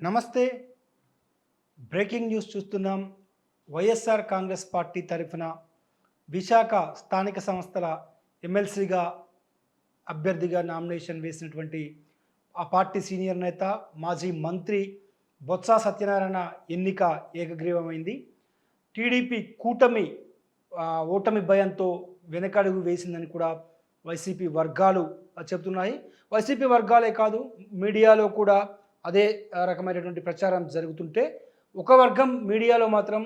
నమస్తే. Breaking news చూస్తున్నాం. YSR Congress party తరఫున విశాఖ స్థానిక సంస్థల ఎమ్మెల్సీగా అభ్యర్థిగా నామినేషన్ వేసినటువంటి ఆ పార్టీ సీనియర్ నేత మాజీ మంత్రి బొత్స సత్యనారాయణ ఎన్నిక ఏకగ్రీవమైంది. టీడీపీ కూటమి ఓటమి భయంతో వెనకడుగు వేసిందని కూడా వైసీపీ వర్గాలు చెబుతున్నాయి. వైసీపీ వర్గాలే కాదు మీడియాలో కూడా అదే రకమైనటువంటి ప్రచారం జరుగుతుంటే ఒక వర్గం మీడియాలో మాత్రం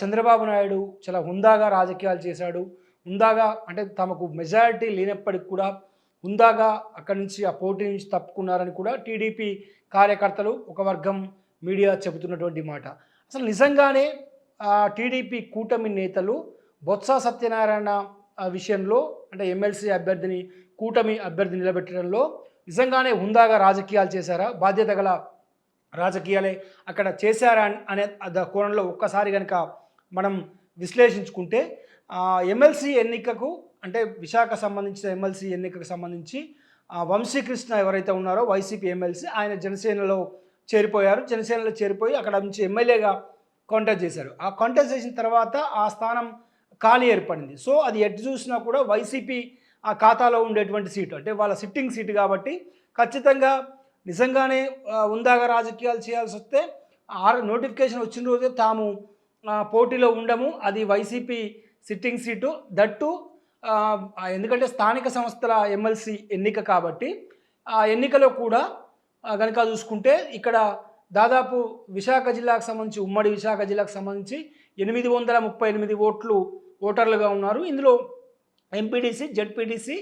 చంద్రబాబు నాయుడు చాలా హుందాగా రాజకీయాలు చేశాడు. హుందాగా అంటే తమకు మెజారిటీ లేనప్పటికి కూడా హుందాగా అక్కడి నుంచి ఆ పోటీ నుంచి తప్పుకున్నారని కూడా టీడీపీ కార్యకర్తలు ఒక వర్గం మీడియా చెబుతున్నటువంటి మాట. అసలు నిజంగానే టీడీపీ కూటమి నేతలు బొత్స సత్యనారాయణ విషయంలో అంటే ఎమ్మెల్సీ అభ్యర్థిని కూటమి అభ్యర్థి నిలబెట్టడంలో నిజంగానే హుందాగా రాజకీయాలు చేశారా? బాధ్యత గల రాజకీయాలే అక్కడ చేశారా అనే కోణంలో ఒక్కసారి కనుక మనం విశ్లేషించుకుంటే ఎమ్మెల్సీ ఎన్నికకు అంటే విశాఖ సంబంధించిన ఎమ్మెల్సీ ఎన్నికకు సంబంధించి ఆ, వంశీకృష్ణ ఎవరైతే ఉన్నారో వైసీపీ ఎమ్మెల్సీ ఆయన జనసేనలో చేరిపోయారు. జనసేనలో చేరిపోయి అక్కడ నుంచి ఎమ్మెల్యేగా కాంటాక్ట్ చేశారు. ఆ కాంటాక్ట్ చేసిన తర్వాత ఆ స్థానం ఖాళీ ఏర్పడింది. సో అది ఎటు చూసినా కూడా వైసీపీ ఆ ఖాతాలో ఉండేటువంటి సీటు. అంటే వాళ్ళ సిట్టింగ్ సీటు కాబట్టి ఖచ్చితంగా నిజంగానే ఉందాగా రాజకీయాలు చేయాల్సి వస్తే ఆరు నోటిఫికేషన్ వచ్చిన రోజే తాము పోటీలో ఉండము. అది వైసీపీ సిట్టింగ్ సీటు దట్టు ఎందుకంటే స్థానిక సంస్థల ఎమ్మెల్సీ ఎన్నిక కాబట్టి ఆ ఎన్నికలో కూడా కనుక గనుక చూసుకుంటే ఇక్కడ దాదాపు విశాఖ జిల్లాకు సంబంధించి ఉమ్మడి విశాఖ జిల్లాకు సంబంధించి ఎనిమిది వందల ముప్పై ఎనిమిది ఓట్లు ఓటర్లుగా ఉన్నారు. ఇందులో ఎంపీడీసీ జెడ్పీటీసీ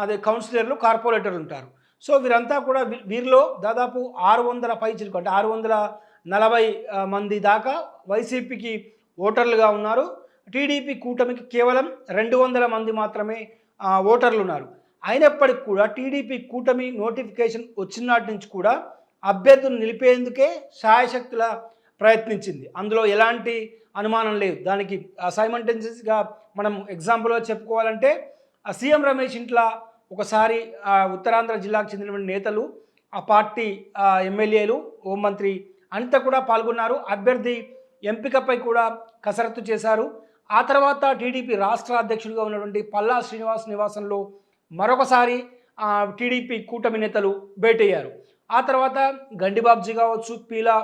అదే కౌన్సిలర్లు కార్పొరేటర్లు ఉంటారు. సో వీరంతా కూడా వీరిలో దాదాపు ఆరు వందల పైచిలకు అంటే ఆరు వందల నలభై మంది దాకా వైసీపీకి ఓటర్లుగా ఉన్నారు. టీడీపీ కూటమికి కేవలం రెండు వందల మంది మాత్రమే ఓటర్లు ఉన్నారు అయినప్పటికీ కూడా టీడీపీ కూటమి నోటిఫికేషన్ వచ్చినాటి నుంచి కూడా అభ్యర్థులు నిలిపేందుకే శాయశక్తుల ప్రయత్నించింది. అందులో ఎలాంటి అనుమానం లేదు. దానికి సైమంటెన్సీస్గా మనం ఎగ్జాంపుల్గా చెప్పుకోవాలంటే ఆ సీఎం రమేష్ ఇంట్లో ఒకసారి ఉత్తరాంధ్ర జిల్లాకు చెందినటువంటి నేతలు ఆ పార్టీ ఎమ్మెల్యేలు హోంమంత్రి అంతా కూడా పాల్గొన్నారు. అభ్యర్థి ఎంపికపై కూడా కసరత్తు చేశారు. ఆ తర్వాత టీడీపీ రాష్ట్ర అధ్యక్షుడిగా ఉన్నటువంటి పల్లా శ్రీనివాస్ నివాసంలో మరొకసారి టీడీపీ కూటమి నేతలు భేటయ్యారు ఆ తర్వాత గండిబాబ్జీ కావచ్చు పీలా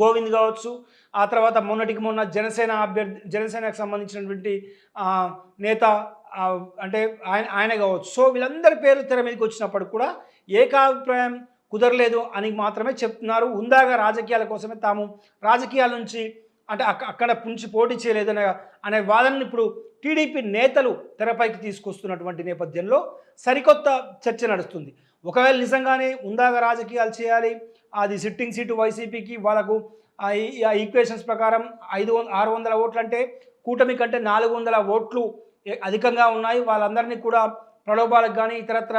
గోవింద్ కావచ్చు ఆ తర్వాత మొన్నటికి మొన్న జనసేన అభ్యర్థి జనసేనకు సంబంధించినటువంటి నేత అంటే ఆయన ఆయన కావచ్చు. సో వీళ్ళందరి పేరు తెర మీదకి వచ్చినప్పుడు కూడా ఏకాభిప్రాయం కుదరలేదు అని మాత్రమే చెప్తున్నారు. ఉందాగా రాజకీయాల కోసమే తాము రాజకీయాల నుంచి అంటే అక్కడ నుంచి పోటీ చేయలేదు అనే అనే వాదనను ఇప్పుడు టీడీపీ నేతలు తెరపైకి తీసుకొస్తున్నటువంటి నేపథ్యంలో సరికొత్త చర్చ నడుస్తుంది. ఒకవేళ నిజంగానే ఉందాగా రాజకీయాలు చేయాలి అది సిట్టింగ్ సీటు వైసీపీకి వాళ్ళకు ఆ ఈ- ఈక్వేషన్స్ ప్రకారం ఐదు వంద ఆరు వందల ఓట్లు అంటే కూటమి కంటే నాలుగు వందల ఓట్లు అధికంగా ఉన్నాయి. వాళ్ళందరినీ కూడా ప్రలోభాలకు కానీ ఇతరత్ర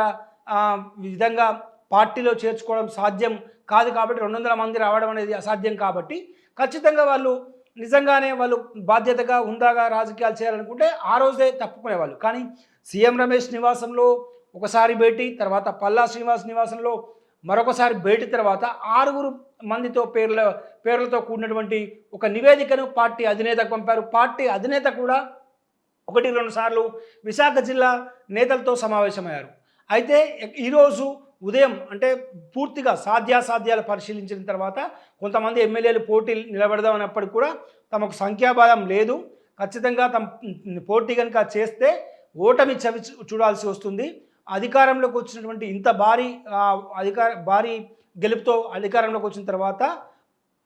విధంగా పార్టీలో చేర్చుకోవడం సాధ్యం కాదు కాబట్టి రెండు వందల మంది రావడం అనేది అసాధ్యం కాబట్టి ఖచ్చితంగా వాళ్ళు నిజంగానే వాళ్ళు బాధ్యతగా ఉందాగా రాజకీయాలు చేయాలనుకుంటే ఆ రోజే తప్పుకునేవాళ్ళు. కానీ సీఎం రమేష్ నివాసంలో ఒకసారి భేటీ తర్వాత పల్లా శ్రీనివాస్ నివాసంలో మరొకసారి భేటీ తర్వాత ఆరుగురు మందితో పేర్ల పేర్లతో కూడినటువంటి ఒక నివేదికను పార్టీ అధినేతకు పంపారు. పార్టీ అధినేత కూడా ఒకటి రెండు సార్లు విశాఖ జిల్లా నేతలతో సమావేశమయ్యారు. అయితే ఈరోజు ఉదయం అంటే పూర్తిగా సాధ్యాసాధ్యాలు పరిశీలించిన తర్వాత కొంతమంది ఎమ్మెల్యేలు పోటీ నిలబెడదామన్నప్పటికీ కూడా తమకు సంఖ్యాబలం లేదు. ఖచ్చితంగా తమ పోటీ కనుక చేస్తే ఓటమి చవి చూడాల్సి వస్తుంది. అధికారంలోకి వచ్చినటువంటి ఇంత భారీ అధికార భారీ గెలుపుతో అధికారంలోకి వచ్చిన తర్వాత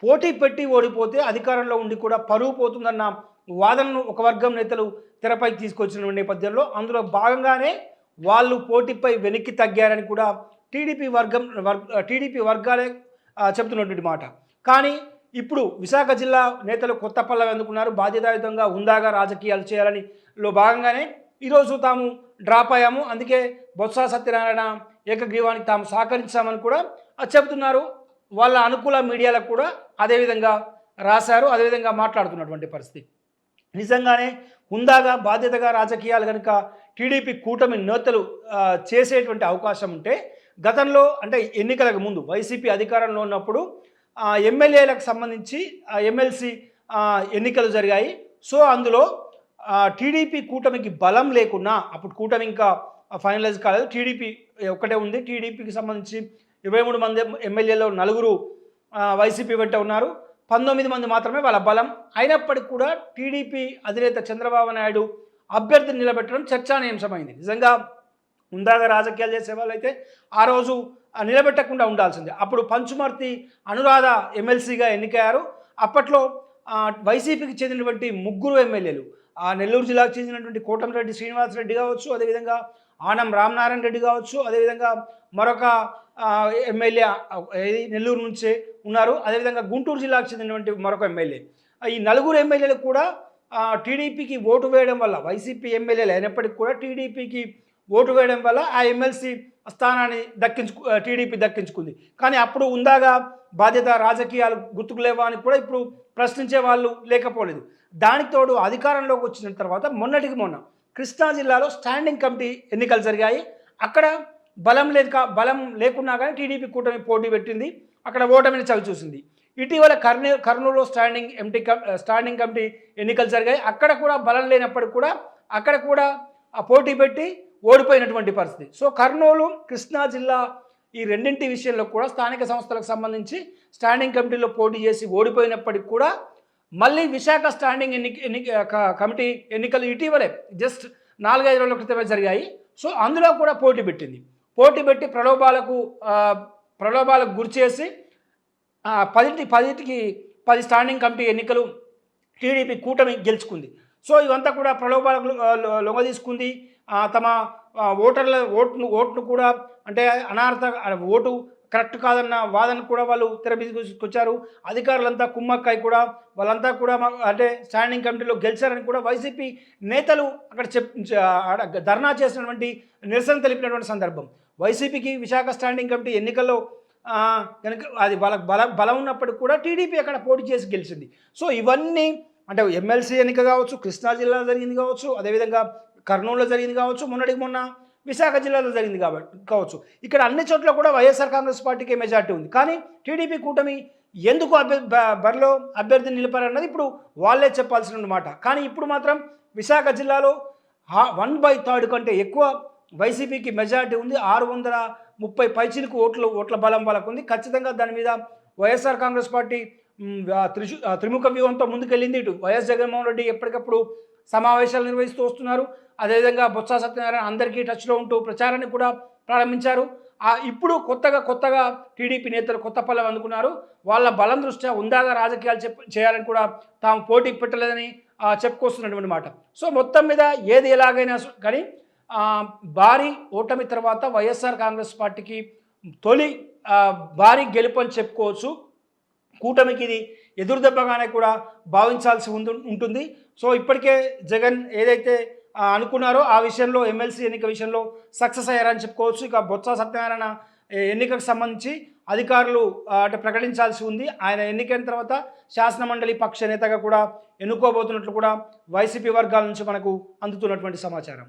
పోటీ పెట్టి ఓడిపోతే అధికారంలో ఉండి కూడా పరువు పోతుందన్న వాదనను ఒక వర్గం నేతలు తెరపైకి తీసుకొచ్చిన నేపథ్యంలో అందులో భాగంగానే వాళ్ళు పోటీపై వెనక్కి తగ్గారని కూడా టీడీపీ వర్గం వర్ టీడీపీ వర్గాలే చెబుతున్నటువంటి మాట. కానీ ఇప్పుడు విశాఖ జిల్లా నేతలు కొత్త పల్లవి అందుకున్నారు. బాధ్యతాయుతంగా ఉందాగా రాజకీయాలు చేయాలని లో భాగంగానే ఈరోజు తాము డ్రాప్ అయ్యాము. అందుకే బొత్స సత్యనారాయణ ఏకగ్రీవానికి తాము సహకరించామని కూడా చెబుతున్నారు. వాళ్ళ అనుకూల మీడియాలకు కూడా అదేవిధంగా రాశారు. అదేవిధంగా మాట్లాడుతున్నటువంటి పరిస్థితి. నిజంగానే హుందాగా బాధ్యతగా రాజకీయాలు కనుక టీడీపీ కూటమి నేతలు చేసేటువంటి అవకాశం ఉంటే గతంలో అంటే ఎన్నికలకు ముందు వైసీపీ అధికారంలో ఉన్నప్పుడు ఎమ్మెల్యేలకు సంబంధించి ఎమ్మెల్సీ ఎన్నికలు జరిగాయి. సో అందులో టీడీపీ కూటమికి బలం లేకున్నా అప్పుడు కూటమి ఇంకా ఫైనలైజ్ కాలేదు. టీడీపీ ఒక్కటే ఉంది. టీడీపీకి సంబంధించి ఇరవై మూడు మంది ఎమ్మెల్యేలో నలుగురు వైసీపీ వెంట ఉన్నారు. పంతొమ్మిది మంది మాత్రమే వాళ్ళ బలం. అయినప్పటికీ కూడా టీడీపీ అధినేత చంద్రబాబు నాయుడు అభ్యర్థిని నిలబెట్టడం చర్చానీయాంశమైంది. నిజంగా ఉందాగా రాజకీయాలు చేసే వాళ్ళైతే ఆ రోజు నిలబెట్టకుండా ఉండాల్సిందే. అప్పుడు పంచుమర్తి అనురాధ ఎమ్మెల్సీగా ఎన్నికయ్యారు. అప్పట్లో వైసీపీకి చెందినటువంటి ముగ్గురు ఎమ్మెల్యేలు. ఆ నెల్లూరు జిల్లాకు చెందినటువంటి కోటమిరెడ్డి శ్రీనివాసరెడ్డి కావచ్చు అదేవిధంగా ఆనం రామనారాయణ రెడ్డి కావచ్చు అదేవిధంగా మరొక ఎమ్మెల్యే నెల్లూరు నుంచే ఉన్నారు. అదేవిధంగా గుంటూరు జిల్లాకు చెందినటువంటి మరొక ఎమ్మెల్యే. ఈ నలుగురు ఎమ్మెల్యేలు కూడా టీడీపీకి ఓటు వేయడం వల్ల వైసీపీ ఎమ్మెల్యేలు అయినప్పటికీ కూడా టీడీపీకి ఓటు వేయడం వల్ల ఆ ఎమ్మెల్సీ స్థానాన్ని దక్కించుకు టీడీపీ దక్కించుకుంది. కానీ అప్పుడు ఉందాగా బాధ్యత రాజకీయాలు గుర్తుకు లేవా అని కూడా ఇప్పుడు ప్రశ్నించే వాళ్ళు లేకపోలేదు. దానికి తోడు అధికారంలోకి వచ్చిన తర్వాత మొన్నటికి మొన్న కృష్ణా జిల్లాలో స్టాండింగ్ కమిటీ ఎన్నికలు జరిగాయి. అక్కడ బలం లేదు కా బలం లేకున్నా కానీ టీడీపీ కూటమి పోటీ పెట్టింది. అక్కడ ఓటమిని చవి చూసింది. ఇటీవల కర్నూ కర్నూలులో స్టాండింగ్ ఎంటీ స్టాండింగ్ కమిటీ ఎన్నికలు జరిగాయి. అక్కడ కూడా బలం లేనప్పటికీ కూడా అక్కడ కూడా ఆ పోటీ పెట్టి ఓడిపోయినటువంటి పరిస్థితి. సో కర్నూలు కృష్ణా జిల్లా ఈ రెండింటి విషయంలో కూడా స్థానిక సంస్థలకు సంబంధించి స్టాండింగ్ కమిటీలో పోటీ చేసి ఓడిపోయినప్పటికీ కూడా మళ్ళీ విశాఖ స్టాండింగ్ ఎన్ని ఎన్ని కమిటీ ఎన్నికలు ఇటీవలే జస్ట్ నాలుగైదు రోజుల క్రితమే జరిగాయి. సో అందులో కూడా పోటీ పెట్టింది. పోటీ పెట్టి ప్రలోభాలకు ప్రలోభాలకు గురి చేసి పదింటి పదింటికి పది స్టాండింగ్ కమిటీ ఎన్నికలు టీడీపీ కూటమి గెలుచుకుంది. సో ఇవంతా కూడా ప్రలోభాలకు లొంగ తీసుకుంది తమ ఓటర్ల ఓట్ను ఓట్ను కూడా అంటే అనార్థ ఓటు కరెక్ట్ కాదన్న వాదన కూడా వాళ్ళు తెరపించుకొచ్చారు అధికారులంతా కుమ్మక్కై కూడా వాళ్ళంతా కూడా అంటే స్టాండింగ్ కమిటీలో గెలిచారని కూడా వైసీపీ నేతలు అక్కడ చెప్ ధర్నా చేసినటువంటి నిరసన తెలిపినటువంటి సందర్భం. వైసీపీకి విశాఖ స్టాండింగ్ కమిటీ ఎన్నికల్లో కనుక అది వాళ్ళకి బల బలం ఉన్నప్పటికీ కూడా టీడీపీ అక్కడ పోటీ చేసి గెలిచింది. సో ఇవన్నీ అంటే ఎమ్మెల్సీ ఎన్నిక కావచ్చు కృష్ణా జిల్లాలో జరిగింది కావచ్చు అదేవిధంగా కర్నూలులో జరిగింది కావచ్చు మొన్నటికి మొన్న విశాఖ జిల్లాలో జరిగింది కాబట్టి కావచ్చు. ఇక్కడ అన్ని చోట్ల కూడా వైఎస్ఆర్ కాంగ్రెస్ పార్టీకి మెజార్టీ ఉంది. కానీ టీడీపీ కూటమి ఎందుకు అభ్య బరిలో అభ్యర్థిని నిలిపారన్నది ఇప్పుడు వాళ్ళే చెప్పాల్సిన మాట. కానీ ఇప్పుడు మాత్రం విశాఖ జిల్లాలో వన్ బై థర్డ్ కంటే ఎక్కువ వైసీపీకి మెజారిటీ ఉంది. ఆరు వందల ముప్పై పైచిలకు ఓట్లు ఓట్ల బలం వాళ్ళకు ఉంది ఖచ్చితంగా దాని మీద వైఎస్ఆర్ కాంగ్రెస్ పార్టీ త్రిశు త్రిముఖ వ్యూహంతో ముందుకెళ్ళింది ఇటు వైఎస్ జగన్మోహన్ రెడ్డి ఎప్పటికప్పుడు సమావేశాలు నిర్వహిస్తూ వస్తున్నారు. అదేవిధంగా బొత్స సత్యనారాయణ అందరికీ టచ్లో ఉంటూ ప్రచారాన్ని కూడా ప్రారంభించారు. ఇప్పుడు కొత్తగా కొత్తగా టీడీపీ నేతలు కొత్త పల్లెం అందుకున్నారు. వాళ్ళ బలం దృష్ట్యా ఉందాగా రాజకీయాలు చెప్ చేయాలని కూడా తాము పోటీ పెట్టలేదని చెప్పుకొస్తున్నటువంటి మాట. సో మొత్తం మీద ఏది ఎలాగైనా కానీ భారీ ఓటమి తర్వాత వైఎస్ఆర్ కాంగ్రెస్ పార్టీకి తొలి భారీ గెలుపు అని చెప్పుకోవచ్చు. కూటమికి ఇది ఎదురుదెబ్బగానే కూడా భావించాల్సి ఉంది ఉంటుంది. సో ఇప్పటికే జగన్ ఏదైతే అనుకున్నారో ఆ విషయంలో ఎమ్మెల్సీ ఎన్నిక విషయంలో సక్సెస్ అయ్యారని చెప్పుకోవచ్చు. ఇక బొత్స సత్యనారాయణ ఎన్నికకు సంబంధించి అధికారులు అంటే ప్రకటించాల్సి ఉంది. ఆయన ఎన్నికైన తర్వాత శాసనమండలి పక్ష నేతగా కూడా ఎన్నుకోబోతున్నట్లు కూడా వైసీపీ వర్గాల నుంచి మనకు అందుతున్నటువంటి సమాచారం.